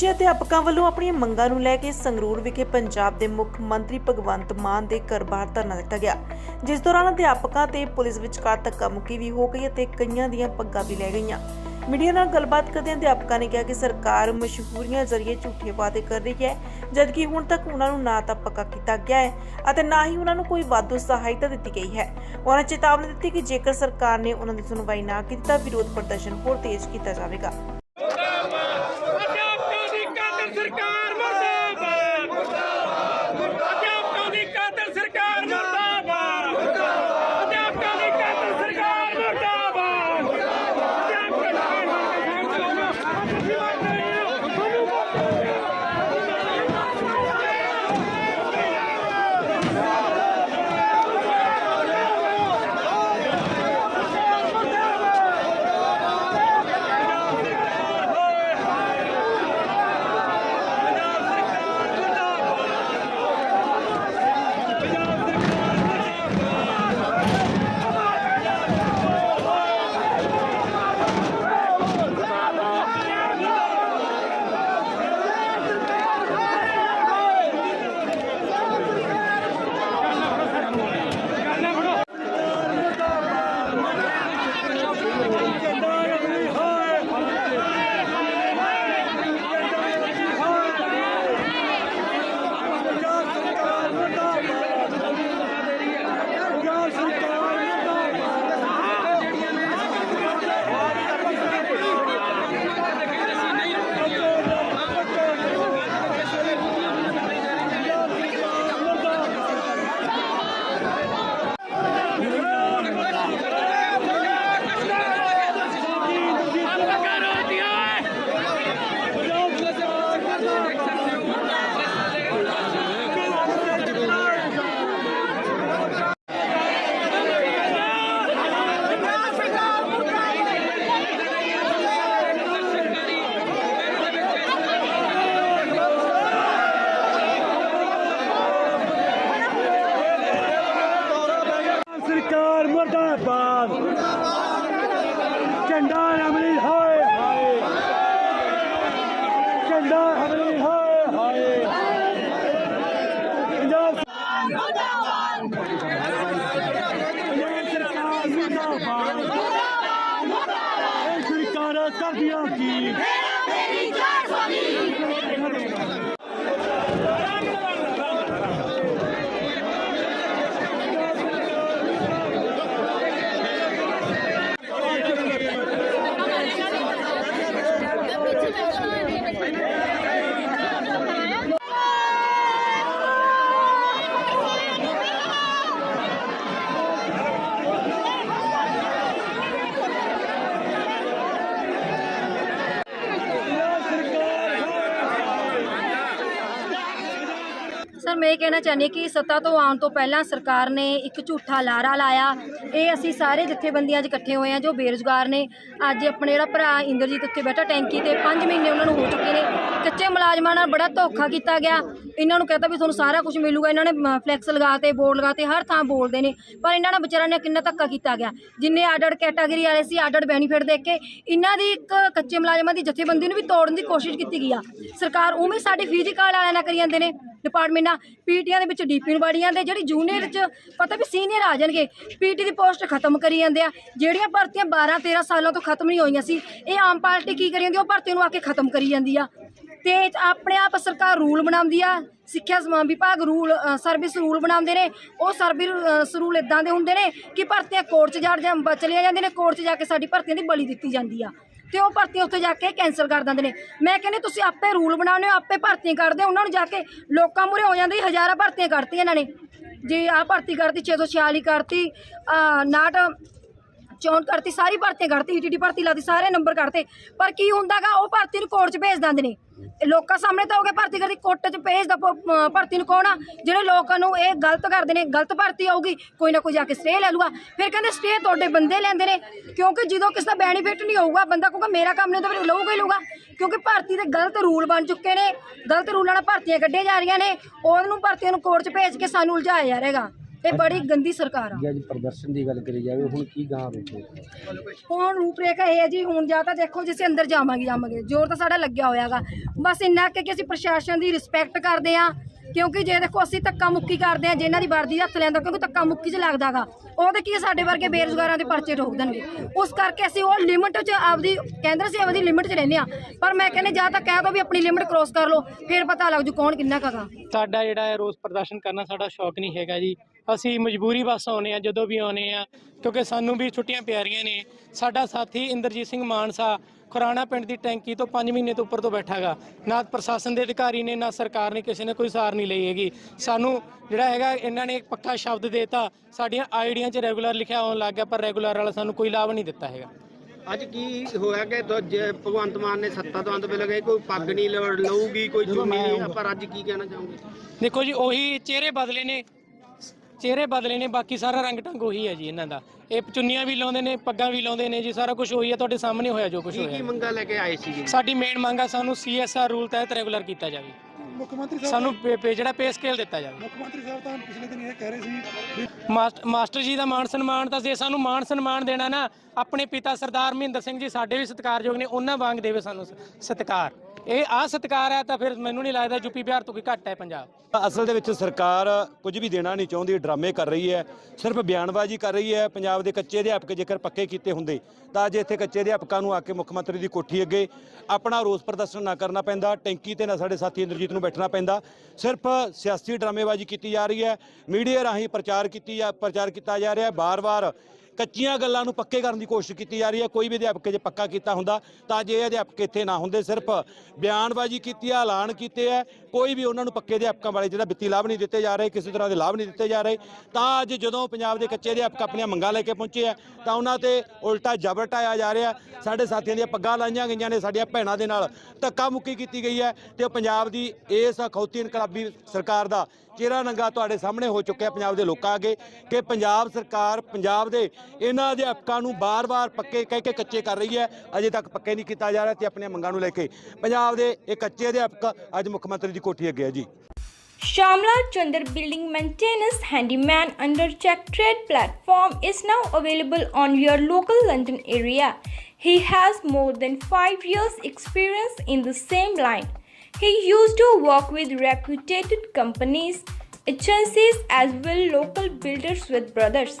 ਉੱਚ ਅਧਿਆਪਕਾਂ ਵੱਲੋਂ ਆਪਣੀਆਂ ਮੰਗਾਂ ਨੂੰ ਲੈ ਕੇ ਸੰਗਰੂਰ ਵਿਖੇ ਪੰਜਾਬ ਦੇ ਮੁੱਖ ਮੰਤਰੀ ਭਗਵੰਤ ਮਾਨ ਦੇ ਘਰ ਬਾਹਰ ਧਰਨਾ ਦਿੱਤਾ ਗਿਆ। ਜਿਸ ਦੌਰਾਨ ਅਧਿਆਪਕਾਂ ਤੇ ਪੁਲਿਸ ਵਿਚਕਾਰ ਧੱਕਾਮੁੱਕੀ ਵੀ ਹੋ ਗਈ ਅਤੇ ਕਈਆਂ ਦੀਆਂ ਪੱਗਾਂ ਵੀ ਲੈ ਗਈਆਂ। ਮੀਡੀਆ ਨਾਲ ਗੱਲਬਾਤ ਕਰਦਿਆਂ ਅਧਿਆਪਕਾਂ ਨੇ ਕਿਹਾ ਕਿ ਸਰਕਾਰ ਮਸ਼ਹੂਰੀਆਂ ਜ਼ਰੀਏ ਝੂਠੇ ਵਾਅਦੇ ਕਰ ਰਹੀ ਹੈ, ਜਦਕਿ ਹੁਣ ਤੱਕ ਉਹਨਾਂ ਨੂੰ ਨਾ ਤਾਂ ਪੱਕਾ ਕੀਤਾ ਗਿਆ ਹੈ ਅਤੇ ਨਾ ਹੀ ਉਹਨਾਂ ਨੂੰ ਕੋਈ ਵਾਧੂ ਸਹਾਇਤਾ ਦਿੱਤੀ ਗਈ ਹੈ। ਉਹਨਾਂ ਚੇਤਾਵਨੀ ਦਿੱਤੀ ਕਿ ਜੇਕਰ ਸਰਕਾਰ ਨੇ ਉਹਨਾਂ ਦੀ ਸੁਣਵਾਈ ਨਾ ਕੀਤੀ ਤਾਂ ਵਿਰੋਧ ਪ੍ਰਦਰਸ਼ਨ ਹੋਰ ਤੇਜ਼ ਕੀਤਾ ਜਾਵੇਗਾ। ਮੈਂ ਇਹ ਕਹਿਣਾ ਚਾਹੁੰਦੀ ਕਿ ਸੱਤਾ ਤੋਂ ਆਉਣ ਤੋਂ ਪਹਿਲਾਂ ਸਰਕਾਰ ਨੇ ਇੱਕ ਝੂਠਾ ਲਾਰਾ ਲਾਇਆ। ਇਹ ਅਸੀਂ ਸਾਰੇ ਜਥੇਬੰਦੀਆਂ 'ਚ ਇਕੱਠੇ ਹੋਏ ਆ ਜੋ ਬੇਰੁਜ਼ਗਾਰ ਨੇ। ਅੱਜ ਆਪਣੇ ਜਿਹੜਾ ਭਰਾ ਇੰਦਰਜੀਤ ਉੱਥੇ ਬੈਠਾ ਟੈਂਕੀ ਤੇ 5 ਮਹੀਨੇ ਉਹਨਾਂ ਨੂੰ ਹੋ ਚੁੱਕੇ ਨੇ। ਕੱਚੇ ਮੁਲਾਜ਼ਮਾਂ ਨਾਲ ਬੜਾ ਧੋਖਾ ਕੀਤਾ ਗਿਆ। ਇਹਨਾਂ ਨੂੰ ਕਹਿੰਦਾ ਵੀ ਤੁਹਾਨੂੰ ਸਾਰਾ ਕੁਝ ਮਿਲੂਗਾ। ਇਹਨਾਂ ਨੇ ਮ, ਫਲੈਕਸ ਲਗਾਤੇ ਬੋਰਡ ਲਗਾਤੇ ਹਰ ਥਾਂ ਬੋਲਦੇ ਨੇ। ਪਰ ਇਹਨਾਂ ਨਾਲ ਵਿਚਾਰਿਆਂ ਨੇ ਕਿੰਨਾ ਧੱਕਾ ਕੀਤਾ ਗਿਆ। ਜਿੰਨੇ ਆਡਡ ਕੈਟਾਗਰੀ ਵਾਲੇ ਸੀ ਆਡਡ ਬੈਨੀਫਿਟ ਦੇ ਕੇ ਇਹਨਾਂ ਦੀ ਇੱਕ ਕੱਚੇ ਮੁਲਾਜ਼ਮਾਂ ਦੀ ਜਥੇਬੰਦੀ ਨੂੰ ਵੀ ਤੋੜਨ ਦੀ ਕੋਸ਼ਿਸ਼ ਕੀਤੀ ਗਈ ਆ। ਸਰਕਾਰ ਉਵੇਂ ਸਾਡੀ ਫਿਜ਼ੀਕਲ ਵਾਲਿਆਂ ਨਾਲ ਕਰੀ ਜਾਂਦੇ ਨੇ। ਡਿਪਾਰਟਮੈਂਟਾਂ ਨਾਲ ਪੀਟੀਆਂ ਦੇ ਵਿੱਚ ਡੀਪੀ ਨੂੰ ਵਾੜੀ ਜਾਂਦੇ, ਜਿਹੜੀ ਜੂਨੀਅਰ ਚ ਪਤਾ ਵੀ ਸੀਨੀਅਰ ਆ ਜਾਣਗੇ, ਪੀਟੀ ਦੀ ਪੋਸਟ ਖਤਮ ਕਰੀ ਜਾਂਦੇ ਆ। ਜਿਹੜੀਆਂ ਭਰਤੀਆਂ 12 13 ਸਾਲਾਂ ਤੋਂ ਖਤਮ ਨਹੀਂ ਹੋਈਆਂ ਸੀ, ਇਹ ਆਮ ਪਾਰਟੀ ਕੀ ਕਰੀ ਜਾਂਦੀ ਉਹ ਭਰਤੀ ਨੂੰ ਆ ਕੇ ਖਤਮ ਕਰੀ ਜਾਂਦੀ ਆ। ਤੇ ਆਪਣੇ ਆਪ ਸਰਕਾਰ ਰੂਲ ਬਣਾਉਂਦੀ ਆ, ਸਿੱਖਿਆ ਵਿਭਾਗ ਰੂਲ ਸਰਵਿਸ ਰੂਲ ਬਣਾਉਂਦੇ ਨੇ, ਉਹ ਸਰਵਿਸ ਰੂਲ ਇਦਾਂ ਦੇ ਹੁੰਦੇ ਨੇ ਕਿ ਭਰਤੀਆਂ ਕੋਰਟ 'ਚ ਜਾ ਜਾਂ ਚਲੀਆਂ ਜਾਂਦੀਆਂ ਨੇ, ਕੋਰਟ 'ਚ ਜਾ ਕੇ ਸਾਡੀ ਭਰਤੀਆਂ ਦੀ ਬਲੀ ਦਿੱਤੀ ਜਾਂਦੀ ਆ। ਤੇ ਉਹ ਭਰਤੀਆਂ ਉੱਥੇ ਜਾ ਕੇ ਕੈਂਸਲ ਕਰ ਦਿੰਦੇ ਨੇ। ਮੈਂ ਕਹਿੰਦੀ, ਤੁਸੀਂ ਆਪੇ ਰੂਲ ਬਣਾਉਂਦੇ ਹੋ, ਆਪੇ ਭਰਤੀਆਂ ਕਰਦੇ ਹੋ। ਉਹਨਾਂ ਨੂੰ ਜਾ ਕੇ ਲੋਕਾਂ ਮੂਰੇ ਹੋ ਜਾਂਦੀ, ਹਜ਼ਾਰਾਂ ਭਰਤੀਆਂ ਕਰਤੀਆਂ ਇਹਨਾਂ ਨੇ। ਜੇ ਆ ਭਰਤੀ ਕਰਤੀ 646 ਕਰਤੀ ਨਾਟ ਚੋਣ ਕਰਤੀ, ਸਾਰੀ ਭਰਤੀਆਂ ਕਰਤੀ ਈਟੀਟੀ ਭਰਤੀ ਲਾਤੀ, ਸਾਰੇ ਨੰਬਰ ਕੱਢਤੇ ਪਰ ਕੀ ਹੁੰਦਾਗਾ, ਉਹ ਭਰਤੀ ਨੂੰ ਕੋਰਟ 'ਚ ਭੇਜ ਦਿੰਦੇ ਨੇ। ਲੋਕਾਂ ਸਾਹਮਣੇ ਤਾਂ ਹੋ ਗਿਆ ਭਰਤੀ ਕਰਦੀ ਕੋਰਟ 'ਚ ਭੇਜਦਾ ਪ- ਭਰਤੀ ਨੂੰ ਕੌਣ ਆ? ਜਿਹੜੇ ਲੋਕਾਂ ਨੂੰ ਇਹ ਗਲਤ ਕਰਦੇ ਨੇ, ਗਲਤ ਭਰਤੀ ਆਊਗੀ, ਕੋਈ ਨਾ ਕੋਈ ਜਾ ਕੇ ਸਟੇ ਲੈ ਲੂਗਾ। ਫਿਰ ਕਹਿੰਦੇ ਸਟੇ ਤੁਹਾਡੇ ਬੰਦੇ ਲੈਂਦੇ ਨੇ, ਕਿਉਂਕਿ ਜਦੋਂ ਕਿਸੇ ਦਾ ਬੈਨੀਫਿਟ ਨਹੀਂ ਹੋਊਗਾ, ਬੰਦਾ ਕਹੂਗਾ, ਮੇਰਾ ਕੰਮ ਨਹੀਂ ਤਾਂ ਫਿਰ ਲਊਗਾ ਹੀ ਲਊਗਾ। ਕਿਉਂਕਿ ਭਰਤੀ ਦੇ ਗਲਤ ਰੂਲ ਬਣ ਚੁੱਕੇ ਨੇ, ਗਲਤ ਰੂਲਾਂ ਨਾਲ ਭਰਤੀਆਂ ਕੱਢੀਆਂ ਜਾ ਰਹੀਆਂ ਨੇ, ਉਹਨੂੰ ਭਰਤੀਆਂ ਨੂੰ ਕੋਰਟ 'ਚ ਭੇਜ ਕੇ ਸਾਨੂੰ ਉਲਝਾਇਆ ਜਾ ਰਿਹਾਗਾ। ਇਹ ਬੜੀ ਗੰਦੀ ਸਰਕਾਰ ਆ। ਜੇ ਅੱਜ ਪ੍ਰਦਰਸ਼ਨ ਦੀ ਗੱਲ ਕਰੀ ਜਾਵੇ ਹੁਣ ਕੀ ਗਾਂ ਰੁਕੇ ਹੁਣ ਰੂਪਰੇਖਾ ਇਹ ਹੈ ਜੀ ਹੁਣ ਜਾਂ ਤਾਂ ਦੇਖੋ ਜੇ ਅਸੀਂ ਅੰਦਰ ਜਾਵਾਂਗੇ ਜਾਵਾਂਗੇ। ਜ਼ੋਰ ਤਾਂ ਸਾਡਾ ਲੱਗਿਆ ਹੋਇਆਗਾ। ਬਸ ਇੰਨਾ ਕਿ ਕਿ ਅਸੀਂ ਪ੍ਰਸ਼ਾਸਨ ਦੀ ਰਿਸਪੈਕਟ ਕਰਦੇ ਆ ਕਿਉਂਕਿ ਜੇ ਦੇਖੋ ਅਸੀਂ ਧੱਕਾ ਮੁੱਕੀ ਕਰਦੇ ਆ ਜਿਨ੍ਹਾਂ ਦੀ ਵਰਦੀ ਹੱਥ ਲੈਂਦਾ ਕਿਉਂਕਿ ਧੱਕਾ ਮੁੱਕੀ 'ਚ ਲੱਗਦਾਗਾ ਉਹ ਤੇ ਕੀ ਸਾਡੇ ਵਰਗੇ ਬੇਰੁਜ਼ਗਾਰਾਂ ਦੇ ਪਰਚੇ ਠੋਕ ਦੇਣਗੇ। ਉਸ ਕਰਕੇ ਅਸੀਂ ਉਹ ਲਿਮਟ 'ਚ ਆਪਦੀ ਕਹਿੰਦੇ ਸੀ ਆਪਦੀ ਲਿਮਟ 'ਚ ਰਹਿੰਦੇ ਆ ਪਰ ਮੈਂ ਕਹਿੰਦੇ ਜਾਂ ਤਾਂ ਕਹਿ ਦੋ ਵੀ ਆਪਣੀ ਲਿਮਟ ਕ੍ਰੋਸ ਕਰ ਲਓ ਫਿਰ ਪਤਾ ਲੱਗ ਜੂ ਕੌਣ ਕਿੰਨਾ ਕਗਾ ਸਾਡਾ ਜਿਹੜਾ ਹੈ ਰੋਸ ਪ੍ਰਦਰਸ਼ਨ ਕਰਨਾ ਸਾਡਾ ਸ਼ੌਕ ਨਹੀਂ ਹੈਗਾ ਜੀ। ਅਸੀਂ ਮਜਬੂਰੀ ਬਸ ਆਉਨੇ ਆ ਜਦੋਂ ਵੀ ਆਉਨੇ ਆ ਕਿਉਂਕਿ ਸਾਨੂੰ ਵੀ ਛੁੱਟੀਆਂ ਪਿਆਰੀਆਂ ਨੇ। ਸਾਡਾ ਸਾਥੀ ਇੰਦਰਜੀਤ ਸਿੰਘ ਮਾਨਸਾ ਖੁਰਾਣਾ ਪਿੰਡ ਦੀ ਟੈਂਕੀ ਤੋਂ 5 ਮਹੀਨੇ ਤੋਂ ਉੱਪਰ ਤੋਂ ਬੈਠਾਗਾ। ਨਾ ਪ੍ਰਸ਼ਾਸਨ ਦੇ ਅਧਿਕਾਰੀ ਨੇ ਨਾ ਸਰਕਾਰ ਨੇ ਕਿਸੇ ਨੇ ਕੋਈ ਸਾਰ ਨਹੀਂ ਲਈ ਹੈਗੀ। ਸਾਨੂੰ ਜਿਹੜਾ ਹੈਗਾ ਇਹਨਾਂ ਨੇ ਇੱਕ ਪੱਕਾ ਸ਼ਬਦ ਦੇਤਾ। ਸਾਡੀਆਂ ਆਈਡੀਆਂ 'ਚ ਰੈਗੂਲਰ ਲਿਖਿਆ ਆਉਣ ਲੱਗ ਗਿਆ ਪਰ ਰੈਗੂਲਰ ਵਾਲਾ ਸਾਨੂੰ ਕੋਈ ਲਾਭ ਨਹੀਂ ਦਿੱਤਾ ਹੈਗਾ। ਅੱਜ ਕੀ ਹੋਇਆ ਕਿ ਭਗਵੰਤ ਮਾਨ ਨੇ ਸੱਤਾ ਤੋਂ ਅੰਤ ਵੇਲੇ ਗਏ ਕੋਈ ਪੱਗ ਨਹੀਂ ਲਊਗੀ ਕੋਈ ਚੁੰਨੀ ਨਹੀਂ ਪਰ ਅੱਜ ਕੀ ਕਹਿਣਾ ਚਾਹੋਗੇ? ਦੇਖੋ ਜੀ ਉਹੀ ਚਿਹਰੇ ਬਦਲੇ ਨੇ। ਚਿਹਰੇ ਬਦਲੇ ਨੇ ਬਾਕੀ ਸਾਰਾ ਰੰਗ ਢੰਗ ਉਹੀ ਹੈ ਜੀ ਇਹਨਾਂ ਦਾ। ਇਹ ਚੁੰਨੀਆਂ ਵੀ ਲਾਉਂਦੇ ਨੇ ਪੱਗਾਂ ਵੀ ਲਾਉਂਦੇ ਨੇ ਜੀ ਸਾਰਾ ਕੁਝ ਉਹੀ ਹੈ ਤੁਹਾਡੇ ਸਾਹਮਣੇ ਹੋਇਆ ਜੋ ਕੁਝ ਕੀ ਕੀ ਹੋਇਆ ਮੰਗਾਂ ਲੈ ਕੇ ਆਏ ਸੀਗੇ ਸਾਡੀ ਮੇਨ ਮੰਗ ਆ ਸਾਨੂੰ ਸੀਐਸਆਰ ਰੂਲ ਤਹਿਤ ਰੈਗੂਲਰ ਕੀਤਾ ਜਾਵੇ। ਮੁੱਖ ਮੰਤਰੀ ਸਾਹਿਬ ਸਾਨੂੰ ਪੇ- ਪੇ- ਜਿਹੜਾ ਪੇ ਸਕੇਲ ਦਿੱਤਾ ਜਾਵੇ। ਮੁੱਖ ਮੰਤਰੀ ਸਾਹਿਬ ਤਾਂ ਪਿਛਲੇ ਦਿਨ ਇਹ ਕਹਿ ਰਹੇ ਸੀ ਵੀ ਮਾਸਟ- ਮਾਸਟਰ ਜੀ ਦਾ ਮਾਣ ਸਨਮਾਨ ਤਾਂ ਜੇ ਸਾਨੂੰ ਮਾਣ ਸਨਮਾਨ ਦੇਣਾ ਨਾ ਆਪਣੇ ਪਿਤਾ ਸਰਦਾਰ ਮਹਿੰਦਰ ਸਿੰਘ ਜੀ ਸਾਡੇ ਵੀ ਸਤਿਕਾਰਯੋਗ ਨੇ ਉਹਨਾਂ ਵਾਂਗ ਦੇਵੇ ਸਾਨੂੰ ਸ- ਸਤਿਕਾਰ। ਇਹ ਆ ਸਤਿਕਾਰ ਹੈ ਤਾਂ ਫਿਰ ਮੈਨੂੰ ਨਹੀਂ ਲੱਗਦਾ ਯੂਪੀ ਬਿਹਾਰ ਤੋਂ ਕੋਈ ਘੱਟ ਹੈ ਪੰਜਾਬ। ਅਸਲ ਦੇ ਵਿੱਚ ਸਰਕਾਰ ਕੁਝ ਵੀ ਦੇਣਾ ਨਹੀਂ ਚਾਹੁੰਦੀ, ਡਰਾਮੇ ਕਰ ਰਹੀ ਹੈ, ਸਿਰਫ ਬਿਆਨਬਾਜ਼ੀ ਕਰ ਰਹੀ ਹੈ। ਪੰਜਾਬ ਦੇ ਕੱਚੇ ਅਧਿਆਪਕ ਜੇਕਰ ਪੱਕੇ ਕੀਤੇ ਹੁੰਦੇ, ਤਾਂ ਅੱਜ ਇੱਥੇ ਕੱਚੇ ਅਧਿਆਪਕਾਂ ਨੂੰ ਆ ਕੇ ਮੁੱਖ ਮੰਤਰੀ ਦੀ ਕੋਠੀ ਅੱਗੇ ਆਪਣਾ ਰੋਸ ਪ੍ਰਦਰਸ਼ਨ ਨਾ ਕਰਨਾ ਪੈਂਦਾ, ਟੈਂਕੀ ਤੇ ਨਾ ਸਾਡੇ ਸਾਥੀ ਇੰਦਰਜੀਤ ਨੂੰ ਬੈਠਣਾ ਪੈਂਦਾ। ਸਿਰਫ ਸਿਆਸੀ ਡਰਾਮੇਬਾਜ਼ੀ ਕੀਤੀ ਜਾ ਰਹੀ ਹੈ, ਮੀਡੀਆ ਰਾਹੀਂ ਪ੍ਰਚਾਰ ਕੀਤੀ ਜਾ, ਪ੍ਰਚਾਰ ਕੀਤਾ ਜਾ ਰਿਹਾ ਹੈ। ਬਾਰ-ਬਾਰ ਕੱਚੀਆਂ ਗੱਲਾਂ ਨੂੰ ਪੱਕੇ ਕਰਨ ਦੀ ਕੋਸ਼ਿਸ਼ ਕੀਤੀ ਜਾ ਰਹੀ ਹੈ। ਕੋਈ ਵੀ ਅਧਿਆਪਕ ਜੇ ਪੱਕਾ ਕੀਤਾ ਹੁੰਦਾ, ਤਾਂ ਜੇ ਇਹ ਅਧਿਆਪਕ ਇੱਥੇ ਨਾ ਹੁੰਦੇ, ਸਿਰਫ ਬਿਆਨਬਾਜ਼ੀ ਕੀਤੀ ਹੈ, ਐਲਾਨ ਕੀਤੇ ਹੈ, ਕੋਈ ਵੀ ਉਹਨਾਂ ਨੂੰ ਪੱਕੇ ਅਧਿਆਪਕਾਂ ਵਾਲੇ ਜਿਹੜਾ ਵਿੱਤੀ ਲਾਭ ਨਹੀਂ ਦਿੱਤੇ ਜਾ ਰਹੇ, ਕਿਸੇ ਤਰ੍ਹਾਂ ਦੇ ਲਾਭ ਨਹੀਂ ਦਿੱਤੇ ਜਾ ਰਹੇ, ਤਾਂ ਅੱਜ ਜਦੋਂ ਪੰਜਾਬ ਦੇ ਕੱਚੇ ਅਧਿਆਪਕ ਆਪਣੀਆਂ ਮੰਗਾਂ ਲੈ ਕੇ ਪਹੁੰਚੇ ਆ ਤਾਂ ਉਹਨਾਂ ਤੇ ਉਲਟਾ ਜਬਰ ਢਾਇਆ ਜਾ ਰਿਹਾ ਸਾਡੇ ਸਾਥੀਆਂ ਦੀਆਂ ਪੱਗਾਂ ਲਾਈਆਂ ਗਈਆਂ ਨੇ, ਸਾਡੀਆਂ ਭੈਣਾਂ ਦੇ ਨਾਲ ਧੱਕਾ ਮੁੱਕੀ ਕੀਤੀ ਗਈ ਹੈ ਤੇ ਉਹ ਪੰਜਾਬ ਦੀ ਇਸ ਅਖੌਤੀ ਇਨਕਲਾਬੀ ਸਰਕਾਰ ਦਾ ਚਿਹਰਾ ਨੰਗਾ ਤੁਹਾਡੇ ਸਾਹਮਣੇ ਹੋ ਚੁੱਕਿਆ ਪੰਜਾਬ ਦੇ ਲੋਕਾਂ ਅੱਗੇ ਕਿ ਪੰਜਾਬ ਸਰਕਾਰ ਪੰਜਾਬ ਦੇ ਇਹਨਾਂ ਅਧਿਆਪਕਾਂ ਨੂੰ ਬਾਰ-ਬਾਰ ਪੱਕੇ ਕਹਿ ਕੇ ਕੱਚੇ ਕਰ ਰਹੀ ਹੈ ਅਜੇ ਤੱਕ ਪੱਕੇ ਨਹੀਂ ਕੀਤਾ ਜਾ ਰਿਹਾ ਤੇ ਆਪਣੀਆਂ ਮੰਗਾਂ ਨੂੰ ਲੈ ਕੇ ਪੰਜਾਬ ਦੇ ਇਹ ਕੱਚੇ ਅਧਿਆਪਕ ਅੱਜ ਮੁੱਖ ਮੰਤਰੀ ਦੀ ਕੋਠੀ ਅੱਗੇ ਹੈ ਜੀ Shamla Chandar Building Maintenance Handyman under Check Trade platform is now available on your local London area. He has more than 5 years experience in the same line. He used to work with reputed companies, agencies as well local builders with brothers.